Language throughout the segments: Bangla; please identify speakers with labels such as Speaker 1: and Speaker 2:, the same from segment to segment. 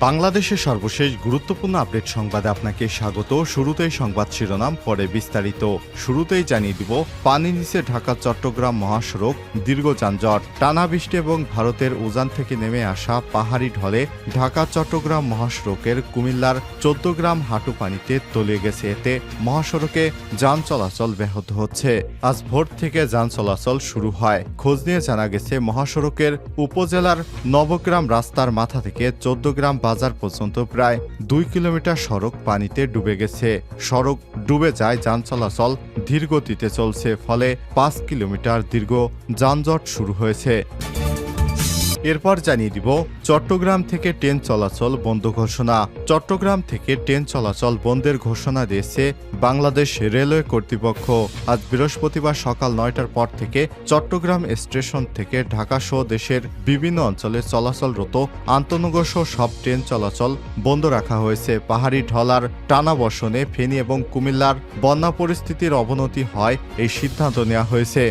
Speaker 1: বাংলাদেশের সর্বশেষ গুরুত্বপূর্ণ আপডেট সংবাদে আপনাকে স্বাগত। শুরুতেই সংবাদ শিরোনাম, পরে বিস্তারিত। শুরুতেই জানিয়ে দিব, পানি নিচে ঢাকা, চট্টগ্রাম মহাসড়ক, দীর্ঘ যানজট, টানা বৃষ্টি এবং ভারতের উজান থেকে নেমে আসা পাহাড়ি ঢলে ঢাকা, চট্টগ্রাম মহাসড়কের কুমিল্লার চোদ্দ গ্রাম হাঁটু পানিতে তলিয়ে গেছে। এতে মহাসড়কে যান চলাচল ব্যাহত হচ্ছে। আজ ভোর থেকে যান চলাচল শুরু হয়। খোঁজ নিয়ে জানা গেছে, মহাসড়কের উপজেলার নবগ্রাম রাস্তার মাথা থেকে চোদ্দ গ্রাম বাজার পর্যন্ত প্রায় দুই কিলোমিটার সড়ক পানিতে ডুবে গেছে। সড়ক ডুবে যায়, যান চলাচল ধীর গতিতে চলছে, ফলে পাঁচ কিলোমিটার দীর্ঘ যানজট শুরু হয়েছে। এরপর জানিয়ে দিব, চট্টগ্রাম থেকে ট্রেন চলাচল বন্ধ ঘোষণা। চট্টগ্রাম থেকে ট্রেন চলাচল বন্ধের ঘোষণা দিয়েছে বাংলাদেশ রেলওয়ে কর্তৃপক্ষ। আজ বৃহস্পতিবার সকাল নয়টার পর থেকে চট্টগ্রাম স্টেশন থেকে ঢাকা সহ দেশের বিভিন্ন অঞ্চলে চলাচলরত আন্তনগর সহ সব ট্রেন চলাচল বন্ধ রাখা হয়েছে। পাহাড়ি ঢলার টানা বর্ষণে ফেনী এবং কুমিল্লার বন্যা পরিস্থিতির অবনতি হয় এই সিদ্ধান্ত নেওয়া হয়েছে।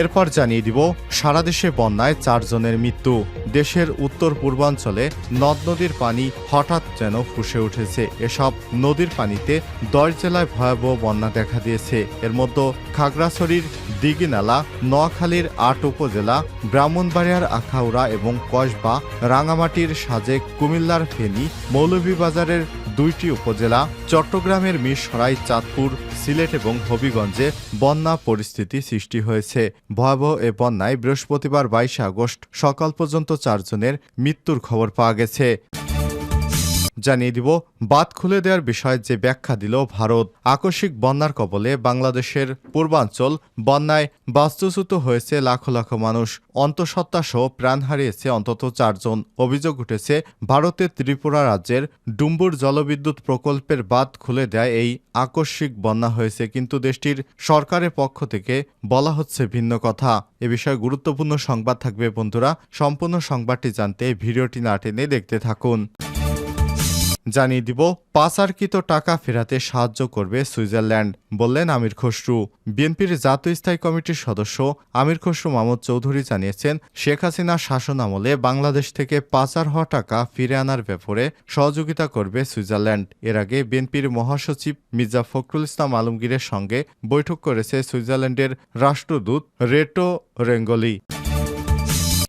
Speaker 1: এরপর জানিয়ে দিব, সারা দেশে বন্যায় চারজনের মৃত্যু। দেশের উত্তর পূর্বাঞ্চলে নদ নদীর পানি হঠাৎ যেন ফুসে উঠেছে। এসব নদীর পানিতে দশ জেলায় ভয়াবহ বন্যা দেখা দিয়েছে। এর মধ্যে খাগড়াছড়ির দিঘিনালা, নোয়াখালীর আট উপজেলা, ব্রাহ্মণবাড়িয়ার আখাউড়া এবং কসবা, রাঙামাটির সাজেক, কুমিল্লার ফেনী, মৌলভীবাজারের দুইটি উপজেলা, চট্টগ্রামের মিরসরাই, চাঁদপুর, সিলেট এবং হবিগঞ্জে বন্যা পরিস্থিতি সৃষ্টি হয়েছে। ভয়াবহ এ বন্যায় বৃহস্পতিবার বাইশে আগস্ট সকাল পর্যন্ত চারজনের মৃত্যুর খবর পাওয়া গেছে। জানিয়ে দিব বাদ খুলে দেওয়ার বিষয়ে যে ব্যাখ্যা দিল ভারত। আকস্মিক বন্যার কবলে বাংলাদেশের পূর্বাঞ্চল বন্যায় বাস্তুচ্যুত হয়েছে লাখো লাখো মানুষ। অন্তঃসত্ত্বা সহ প্রাণ হারিয়েছে অন্তত চারজন। অভিযোগ উঠেছে, ভারতের ত্রিপুরা রাজ্যের ডুম্বুর জলবিদ্যুৎ প্রকল্পের বাদ খুলে দেয় এই আকস্মিক বন্যা হয়েছে, কিন্তু দেশটির সরকারের পক্ষ থেকে বলা হচ্ছে ভিন্ন কথা। এ বিষয়ে গুরুত্বপূর্ণ সংবাদ থাকবে বন্ধুরা। সম্পূর্ণ সংবাদটি জানতে ভিডিওটি না টেনে দেখতে থাকুন। জানিয়ে দিব, পাচারকৃত টাকা ফেরাতে সাহায্য করবে সুইজারল্যান্ড, বললেন আমির খসরু। বিএনপির জাতীয় স্থায়ী কমিটির সদস্য আমির খসরু মাহমুদ চৌধুরী জানিয়েছেন, শেখ হাসিনার শাসন আমলে বাংলাদেশ থেকে পাচার হওয়া টাকা ফিরে আনার ব্যাপারে সহযোগিতা করবে সুইজারল্যান্ড। এর আগে বিএনপির মহাসচিব মির্জা ফখরুল ইসলাম আলমগীরের সঙ্গে বৈঠক করেছে সুইজারল্যান্ডের রাষ্ট্রদূত রেটো রেঙ্গলি।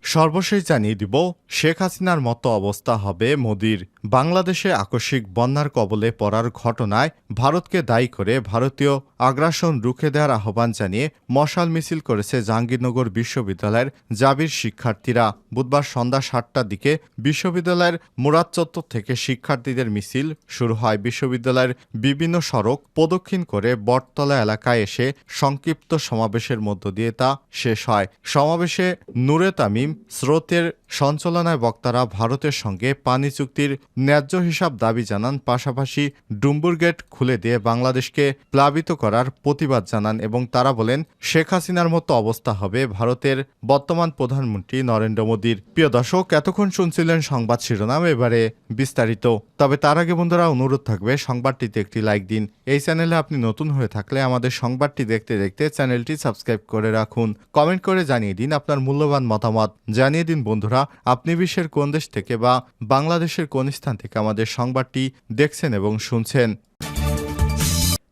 Speaker 1: সর্বশেষ জানিয়ে দিব, শেখ হাসিনার মতো অবস্থা হবে মোদির। বাংলাদেশে আকস্মিক বন্যার কবলে পড়ার ঘটনায় ভারতকে দায়ী করে ভারতীয় আগ্রাসন রুখে দেওয়ার আহ্বান জানিয়ে মশাল মিছিল করেছে জাহাঙ্গীরনগর বিশ্ববিদ্যালয়ের জাবির শিক্ষার্থীরা। বুধবার সন্ধ্যা সাতটার দিকে বিশ্ববিদ্যালয়ের মুরাদ চত্বর থেকে শিক্ষার্থীদের মিছিল শুরু হয়। বিশ্ববিদ্যালয়ের বিভিন্ন সড়ক প্রদক্ষিণ করে বটতলা এলাকায় এসে সংক্ষিপ্ত সমাবেশের মধ্য দিয়ে তা শেষ হয়। সমাবেশে নূরে তামিম স্রোতের সঞ্চালনায় বক্তারা ভারতের সঙ্গে পানি চুক্তির ন্যায্য হিসাব দাবি জানান, পাশাপাশি ডুম্বুর গেট খুলে দিয়ে বাংলাদেশকে প্লাবিত করার প্রতিবাদ জানান এবং তারা বলেন, শেখ হাসিনার মতো অবস্থা হবে ভারতের বর্তমান প্রধানমন্ত্রী নরেন্দ্র মোদীর। প্রিয় দর্শক, এতক্ষণ শুনছিলেন সংবাদ শিরোনাম, এবারে বিস্তারিত। তবে তার আগে বন্ধুরা, অনুরোধ থাকবে, সংবাদটিতে একটি লাইক দিন। এই চ্যানেলে আপনি নতুন হয়ে থাকলে আমাদের সংবাদটি দেখতে দেখতে চ্যানেলটি সাবস্ক্রাইব করে রাখুন। কমেন্ট করে জানিয়ে দিন আপনার মূল্যবান মতামত। জানিয়ে দিন বন্ধুরা আপনি বিশ্বের কোন দেশ থেকে বা বাংলাদেশের কোন স্থান থেকে আমাদের সংবাদটি দেখছেন এবং শুনছেন?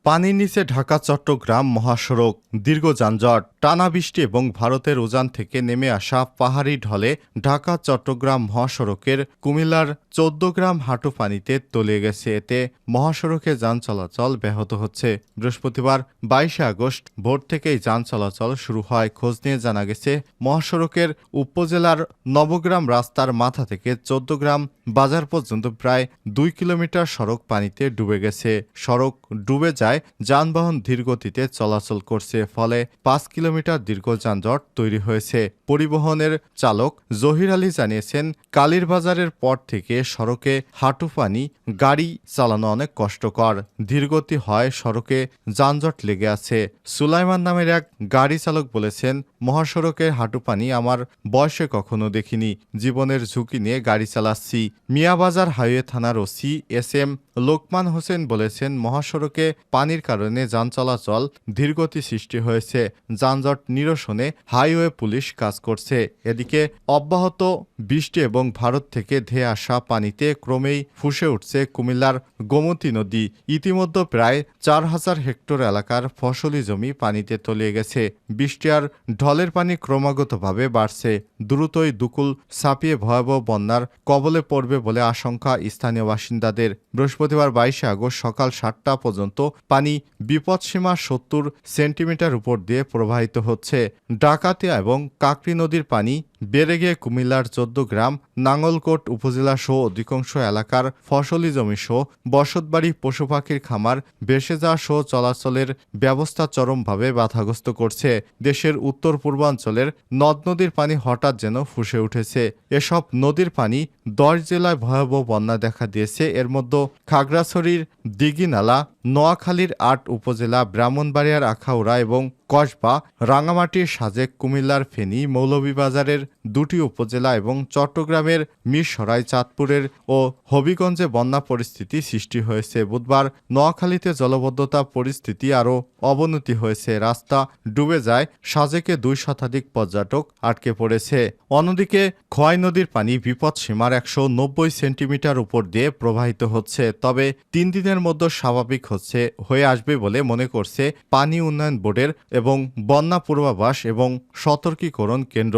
Speaker 1: পানির নিচে ঢাকা, চট্টগ্রাম মহাসড়ক, দীর্ঘ যানজট, টানা বৃষ্টি এবং ভারতের উজান থেকে নেমে আসা পাহাড়ি ঢলে ঢাকা, চট্টগ্রাম মহাসড়কের কুমিল্লার চোদ্দ গ্রাম হাঁটু পানিতে তলিয়ে গেছে। এতে মহাসড়কে যান চলাচল ব্যাহত হচ্ছে। বৃহস্পতিবার বাইশে আগস্ট ভোর থেকেই যান চলাচল শুরু হয়। খোঁজ নিয়ে জানা গেছে, মহাসড়কের উপজেলার নবগ্রাম রাস্তার মাথা থেকে চোদ্দ গ্রাম বাজার পর্যন্ত প্রায় দুই কিলোমিটার সড়ক পানিতে ডুবে গেছে। সড়ক ডুবে যায় যানবাহন ধীরগতিতে চলাচল করছে, ফলে পাঁচ কিলোমিটার দীর্ঘ যানজট তৈরি হয়েছে। পরিবহনের চালক জহির আলী জানিয়েছেন কালীর বাজারের পর থেকে সড়কে হাঁটু পানি, গাড়ি চালানো অনেক কষ্টকর। ধীরগতি হয় সড়কে, যানজট লেগে আছে। সুলাইমান নামের এক গাড়ি চালক বলেছেন মহাসড়কের হাঁটু পানি আমার বয়সে কখনো দেখিনি। জীবনের ঝুঁকি নিয়ে গাড়ি চালাচ্ছি। মিয়াবাজার হাইওয়ে থানার OC S M Lokman Hossain বলেছেন, মহাসড়কে পানি পানির কারণে যান চলাচল ধীরগতি সৃষ্টি হয়েছে। যানজট নিরসনে হাইওয়ে পুলিশ কাজ করছে। এদিকে অব্যাহত বৃষ্টি এবং ভারত থেকে ধেয়ে আসা পানিতে ক্রমেই ফুসে উঠছে কুমিল্লার গোমতী নদী। ইতিমধ্যে প্রায় চার হাজার হেক্টর এলাকার ফসলি জমি পানিতে তলিয়ে গেছে। বৃষ্টি আর ঢলের পানি ক্রমাগতভাবে বাড়ছে। দ্রুতই দুকুল ছাপিয়ে ভয়াবহ বন্যার কবলে পড়বে বলে আশঙ্কা স্থানীয় বাসিন্দাদের। বৃহস্পতিবার বাইশে আগস্ট সকাল সাতটা পর্যন্ত পানি বিপদসীমা সত্তর সেন্টিমিটার উপর দিয়ে প্রবাহিত হচ্ছে। ডাকাতিয়া এবং কাকরি নদীর পানি বেড়ে কুমিল্লার চোদ্দ গ্রাম, নাঙ্গলকোট উপজেলা সহ অধিকাংশ এলাকার ফসলি জমি সহ বসতবাড়ি, পশু পাখির খামার ভেসে যাওয়া সহ চলাচলের ব্যবস্থা চরমভাবে বাধাগ্রস্ত করছে। দেশের উত্তর পূর্বাঞ্চলের নদ নদীর পানি হঠাৎ যেন ফুসে উঠেছে। এসব নদীর পানি দশ জেলায় ভয়াবহ বন্যা দেখা দিয়েছে। এর মধ্যে খাগড়াছড়ির দিঘিনালা, নোয়াখালীর আট উপজেলা, ব্রাহ্মণবাড়িয়ার আখাউড়া এবং কসবা রাঙামাটির সাজেক, কুমিল্লার ফেনী, মৌলভীবাজারের দুটি উপজেলা এবং চট্টগ্রামের মিরসরাই, চাঁদপুরের ও হবিগঞ্জে বন্যা পরিস্থিতি সৃষ্টি হয়েছে। বুধবার নোয়াখালীতে জলবদ্ধতা পরিস্থিতি আরও অবনতি হয়েছে। রাস্তা ডুবে যায়, সাজেকে দুই শতাধিক পর্যটক আটকে পড়েছে। অন্যদিকে খোয়াই নদীর পানি বিপদ সীমার একশো নব্বই সেন্টিমিটার উপর দিয়ে প্রবাহিত হচ্ছে। তবে তিন দিনের মধ্যে স্বাভাবিক হচ্ছে, হয়ে আসবে বলে মনে করছে পানি উন্নয়ন বোর্ডের এবং বন্যা পূর্বাভাস এবং সতর্কীকরণ কেন্দ্র।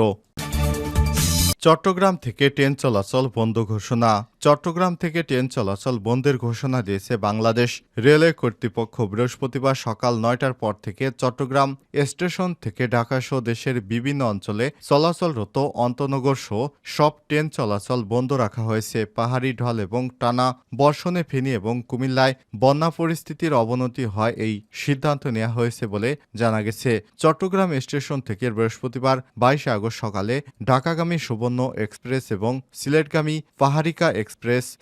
Speaker 1: চট্টগ্রাম থেকে ট্রেন চলাচল বন্ধ ঘোষণা। চট্টগ্রাম থেকে ট্রেন চলাচল বন্ধের ঘোষণা দিয়েছে বাংলাদেশ রেলওয়ে কর্তৃপক্ষ। বৃহস্পতিবার সকাল নয়টার পর থেকে চট্টগ্রাম স্টেশন থেকে ঢাকা সহ দেশের বিভিন্ন অঞ্চলে চলাচলরত অন্তনগর সহ সব ট্রেন চলাচল বন্ধ রাখা হয়েছে। পাহাড়ি ঢল এবং টানা বর্ষণে ফেনী এবং কুমিল্লায় বন্যা পরিস্থিতির অবনতি হয় এই সিদ্ধান্ত নেওয়া হয়েছে বলে জানা গেছে। চট্টগ্রাম স্টেশন থেকে বৃহস্পতিবার বাইশে আগস্ট সকালে ঢাকাগামী সুবর্ণ এক্সপ্রেস এবং সিলেটগামী পাহাড়িকা এক্সপ্রেস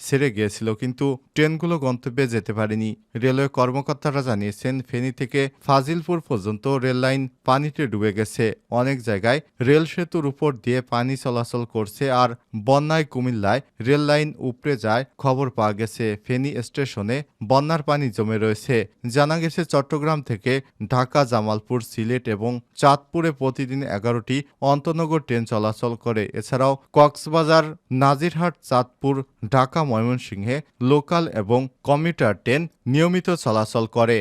Speaker 1: ছেড়ে গিয়েছিল, কিন্তু ট্রেনগুলো গন্তব্যে যেতে পারেনি। রেলওয়ে কর্মকর্তারা জানিয়েছেন, ফেনী থেকে ফাজিলপুর পর্যন্ত রেল লাইন পানিতে ডুবে গেছে। অনেক জায়গায় রেল সেতুর উপর দিয়ে পানি চলাচল করছে আর বন্যায় কুমিল্লায় রেল লাইন উপড়ে যায় খবর পাওয়া গেছে। ফেনী স্টেশনে বন্যার পানি জমে রয়েছে। জানা গেছে, চট্টগ্রাম থেকে ঢাকা, জামালপুর, সিলেট এবং চাঁদপুরে প্রতিদিন এগারোটি অন্তনগর ট্রেন চলাচল করে। এছাড়াও কক্সবাজার, নাজিরহাট, চাঁদপুর ঢাকা ময়মনসিংহে লোকাল এবং কমিউটার ট্রেন নিয়মিত চলাচল করে।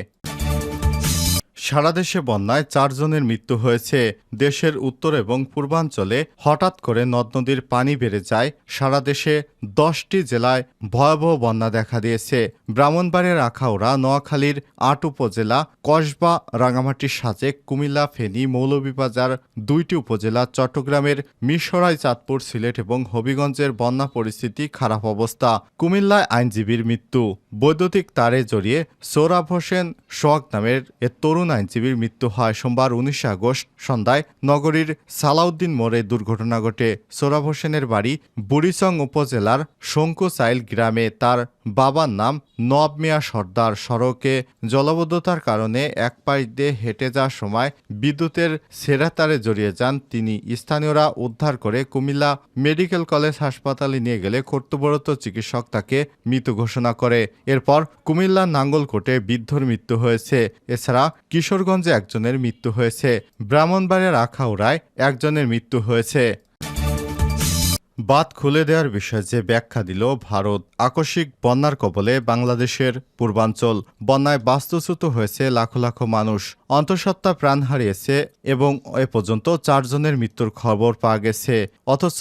Speaker 1: সারা দেশে বন্যায় চারজনের মৃত্যু হয়েছে। দেশের উত্তর এবং পূর্বাঞ্চলে হঠাৎ করে নদ নদীর পানি বেড়ে যায়। সারা দেশে দশটি জেলায় ভয়াবহ বন্যা দেখা দিয়েছে। ব্রাহ্মণবাড়িয়ার আখাউড়া নোয়াখালীর আট উপজেলা, কসবা, রাঙামাটির সাজেক কুমিল্লা, ফেনী, মৌলভীবাজার দুইটি উপজেলা, চট্টগ্রামের মিশরাই, চাঁদপুর, সিলেট এবং হবিগঞ্জের বন্যা পরিস্থিতি খারাপ অবস্থা। কুমিল্লায় আইনজীবীর মৃত্যু। বৈদ্যুতিক তারে জড়িয়ে সোরাব হোসেন সোহাগ নামের এ তরুণ আইনজীবীর মৃত্যু হয় সোমবার উনিশে আগস্ট সন্ধ্যায় নগরীর সালাউদ্দিন মোড়ে দুর্ঘটনা ঘটে। সোরাব হোসেনের বাড়ি বুড়িচং উপজেলার শঙ্কুচাইল গ্রামে তার বাবার নাম নব মিয়া সর্দার সড়কে জলবদ্ধতার কারণে এক পাশ দিয়ে হেঁটে যাওয়ার সময় বিদ্যুতের সেরা তারে জড়িয়ে যান তিনি। স্থানীয়রা উদ্ধার করে কুমিল্লা মেডিকেল কলেজ হাসপাতালে নিয়ে গেলে কর্তব্যরত চিকিৎসক তাকে মৃত ঘোষণা করে। এরপর কুমিল্লা নাঙ্গলকোটে বৃদ্ধর মৃত্যু হয়েছে। এছাড়া কিশোরগঞ্জে একজনের মৃত্যু হয়েছে। ব্রাহ্মণবাড়িয়ার আখাউড়ায় একজনের মৃত্যু হয়েছে। বাদ খুলে দেওয়ার বিষয়ে যে ব্যাখ্যা দিল ভারত, আকস্মিক বন্যার কবলে বাংলাদেশের পূর্বাঞ্চল। বন্যায় বাস্তুচ্যুত হয়েছে লাখো লাখো মানুষ। অন্তঃসত্ত্বা প্রাণ হারিয়েছে এবং এ পর্যন্ত চারজনের মৃত্যুর খবর পাওয়া গেছে। অথচ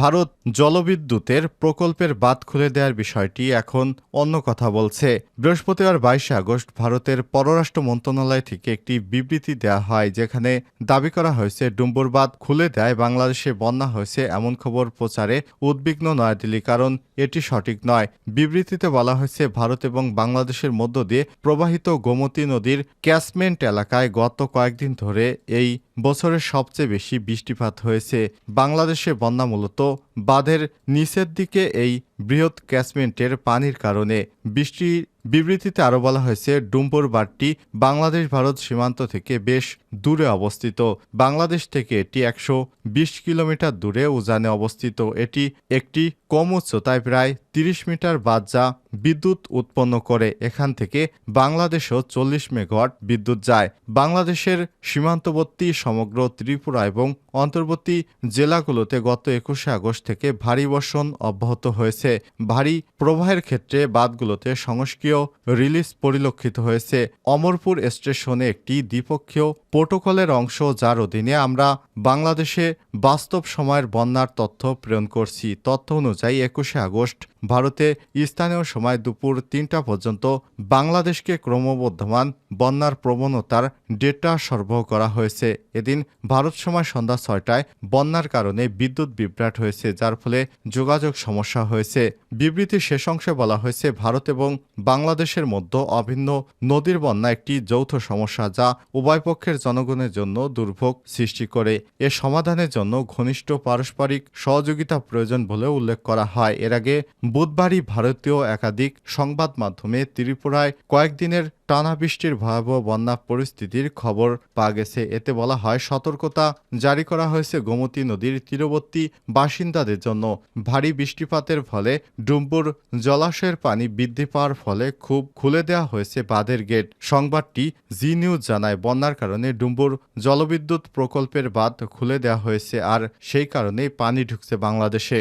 Speaker 1: ভারত জলবিদ্যুতের প্রকল্পের বাদ খুলে দেওয়ার বিষয়টি এখন অন্য কথা বলছে। বৃহস্পতিবার বাইশে আগস্ট ভারতের পররাষ্ট্র মন্ত্রণালয় থেকে একটি বিবৃতি দেওয়া হয়, যেখানে দাবি করা হয়েছে, ডুম্বুর বাদ খুলে দেয়, বাংলাদেশে বন্যা হয়েছে এমন খবর প্রচারে উদ্বিগ্ন নয়াদিল্লি, কারণ এটি সঠিক নয়। বিবৃতিতে বলা হয়েছে, ভারত এবং বাংলাদেশের মধ্য দিয়ে প্রবাহিত গোমতী নদীর ক্যাচমেন্ট এলাকায় গত কয়েকদিন ধরে এই বছরের সবচেয়ে বেশি বৃষ্টিপাত হয়েছে। বাংলাদেশে বন্যা মূলত বাঁধের নিচের দিকে এই বৃহৎ ক্যাচমেন্টের পানির কারণে। বৃষ্টির বিবৃতিতে আরও বলা হয়েছে, ডুম্পুর বাঁধটি বাংলাদেশ ভারত সীমান্ত থেকে বেশ দূরে অবস্থিত। বাংলাদেশ থেকে এটি একশো বিশ কিলোমিটার দূরে উজানে অবস্থিত এটি একটি কম উচ্চতায় প্রায় তিরিশ মিটার বাদ যা বিদ্যুৎ উৎপন্ন করে। এখান থেকে বাংলাদেশেও চল্লিশ মেঘট বিদ্যুৎ যায়। বাংলাদেশের সীমান্তবর্তী সমগ্র ত্রিপুরা এবং অন্তর্বর্তী জেলাগুলোতে গত একুশে আগস্ট থেকে ভারী বর্ষণ অব্যাহত হয়েছে। ভারী প্রবাহের ক্ষেত্রে বাঁধগুলোতে সংস্কীয় রিলিজ পরিলক্ষিত হয়েছে। অমরপুর স্টেশনে একটি দ্বিপক্ষীয় প্রোটোকলের অংশ যার অধীনে আমরা বাংলাদেশে বাস্তব সময়ের বন্যার তথ্য প্রেরণ করছি। তথ্য অনুযায়ী একুশে আগস্ট ভারতে স্থানীয় সময় দুপুর তিনটা পর্যন্ত বাংলাদেশকে ক্রমবর্ধমান বন্যার প্রবণতার ডেটা সরবরাহ করা হয়েছে। এদিন ভারত সময় সন্ধ্যা ছয়টায় বন্যার কারণে বিদ্যুৎ বিভ্রাট হয়েছে, যার ফলে যোগাযোগ সমস্যা হয়েছে। বিবৃতির শেষ অংশে বলা হয়েছে, ভারত এবং বাংলাদেশের মধ্যে অভিন্ন নদীর বন্যা একটি যৌথ সমস্যা যা উভয় পক্ষের জনগণের জন্য দুর্ভোগ সৃষ্টি করে। এ সমাধানের জন্য ঘনিষ্ঠ পারস্পরিক সহযোগিতা প্রয়োজন বলে উল্লেখ করা হয়। এর আগে বুধবারই ভারতীয় একাধিক সংবাদ মাধ্যমে ত্রিপুরায় কয়েকদিনের টানা বৃষ্টির ভয়াবহ বন্যা পরিস্থিতির খবর পাওয়া গেছে। এতে বলা হয়, সতর্কতা জারি করা হয়েছে গোমতী নদীর তীরবর্তী বাসিন্দাদের জন্য। ভারী বৃষ্টিপাতের ফলে ডুম্বুর জলাশয়ের পানি বৃদ্ধি পাওয়ার ফলে খুব খুলে দেওয়া হয়েছে বাঁধের গেট। সংবাদটি জি নিউজ জানায়, বন্যার কারণে ডুম্বুর জলবিদ্যুৎ প্রকল্পের বাঁধ খুলে দেওয়া হয়েছে আর সেই কারণেই পানি ঢুকছে বাংলাদেশে।